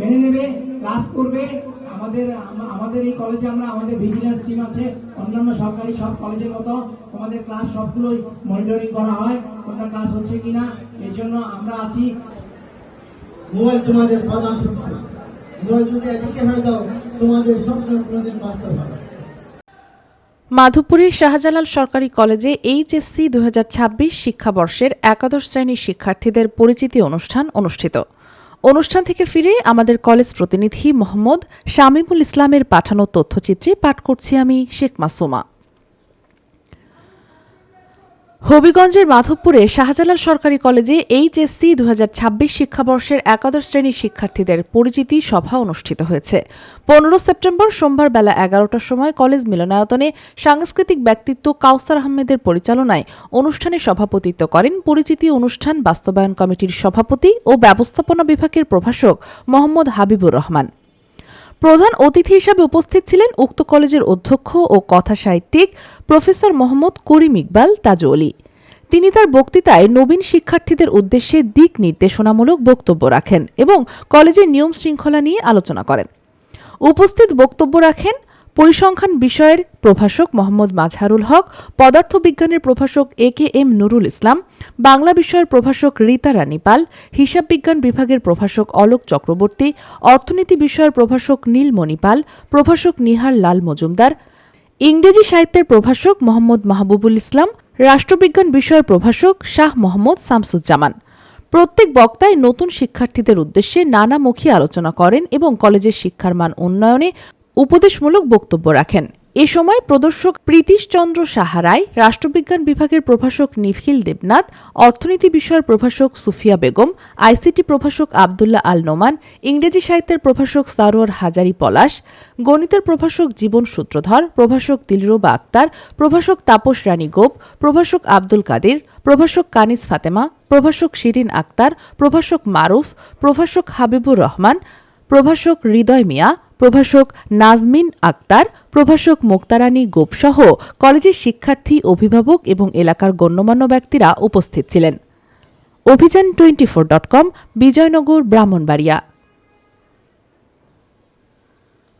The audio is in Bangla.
মেনে নেবে ক্লাস করবে। আমাদের আমাদের এই কলেজে আমরা আমাদের ভিজিলেন্স টিম আছে অন্যান্য সরকারি সব কলেজের মতো। তোমাদের ক্লাস সবগুলোই মনিটরিং করা হয় তোমরা ক্লাস হচ্ছে কিনা এর জন্য আমরা আছি। মোবাইল তোমাদের প্রধান শক্তি মোবাইল যদি এদিকে হয়ে যাও তোমাদের স্বপ্ন কোনোদিন বাস্তব হবে না। মাধবপুরের শাহজালাল সরকারি কলেজে এইচএসসি দুই হাজার ছাব্বিশ শিক্ষাবর্ষের একাদশ শ্রেণির শিক্ষার্থীদের পরিচিতি অনুষ্ঠান অনুষ্ঠিত। অনুষ্ঠান থেকে ফিরে আমাদের কলেজ প্রতিনিধি মোহাম্মদ শামিমুল ইসলামের পাঠানো তথ্যচিত্রে পাঠ করছি আমি শেখ মাসুমা। হবিগঞ্জের মাধবপুরে শাহজালাল সরকারি কলেজে এইচএসসি দু হাজার ছাব্বিশ শিক্ষাবর্ষের একাদশ শ্রেণির শিক্ষার্থীদের পরিচিতি সভা অনুষ্ঠিত হয়েছে। পনেরো সেপ্টেম্বর সোমবার বেলা এগারোটার সময় কলেজ মিলনায়তনে সাংস্কৃতিক ব্যক্তিত্ব কাউসার আহমেদের পরিচালনায় অনুষ্ঠানে সভাপতিত্ব করেন পরিচিতি অনুষ্ঠান বাস্তবায়ন কমিটির সভাপতি ও ব্যবস্থাপনা বিভাগের প্রভাষক মোহাম্মদ হাবিবুর রহমান। প্রধান অতিথি হিসাবে উপস্থিত ছিলেন উক্ত কলেজের অধ্যক্ষ ও কথা সাহিত্যিক প্রফেসর মোহাম্মদ করিম ইকবাল তাজওলি তিনি তার বক্তৃতায় নবীন শিক্ষার্থীদের উদ্দেশ্যে দিক নির্দেশনামূলক বক্তব্য রাখেন এবং কলেজের নিয়ম শৃঙ্খলা নিয়ে আলোচনা করেন। উপস্থিত বক্তব্য রাখেন পরিসংখ্যান বিষয়ের প্রভাষক মোহাম্মদ মাজহারুল হক, পদার্থবিজ্ঞানের প্রভাষক A K M Nurul Islam, Bangla বিষয়ের প্রভাষক রীতা রানী পাল, হিসাব বিজ্ঞান বিভাগের প্রভাষক অলোক চক্রবর্তী, অর্থনীতি বিষয়ের প্রভাষক নীলমণি পাল, প্রভাষক নিহার লাল মজুমদার, ইংরেজি সাহিত্যের প্রভাষক মোহাম্মদ মাহবুবুল ইসলাম, রাষ্ট্রবিজ্ঞান বিষয়ের প্রভাষক শাহ মোহাম্মদ শামসুজ্জামান। প্রত্যেক বক্তায় নতুন শিক্ষার্থীদের উদ্দেশ্যে নানামুখী আলোচনা করেন এবং কলেজের শিক্ষার মান উন্নয়নে উপদেশমূলক বক্তব্য রাখেন। এ সময় প্রদর্শক প্রীতিশচন্দ্র সাহারায় রাষ্ট্রবিজ্ঞান বিভাগের প্রভাষক নিখিল দেবনাথ, অর্থনীতি বিষয়ের প্রভাষক সুফিয়া বেগম, আইসিটি প্রভাষক আবদুল্লাহ আল নোমান, ইংরেজি সাহিত্যের প্রভাষক সারোয়ার হাজারি পলাশ, গণিতের প্রভাষক জীবন সূত্রধর, প্রভাষক দিলরুবা আক্তার, প্রভাষক তাপস রানী গোপ, প্রভাষক আব্দুল কাদের, প্রভাষক কানিস ফাতেমা, প্রভাষক শিরিন আক্তার, প্রভাষক মারুফ, প্রভাষক হাবিবুর রহমান প্রভাষক হৃদয় মিয়া, প্রভাষক নাজমিন আক্তার, প্রভাষক মোক্তারানী গোপসহ কলেজের শিক্ষার্থী, অভিভাবক এবং এলাকার গণ্যমান্য ব্যক্তিরা উপস্থিত ছিলেন। Abhijan twenty four dot com, Bijoynagar, Brahmanbaria.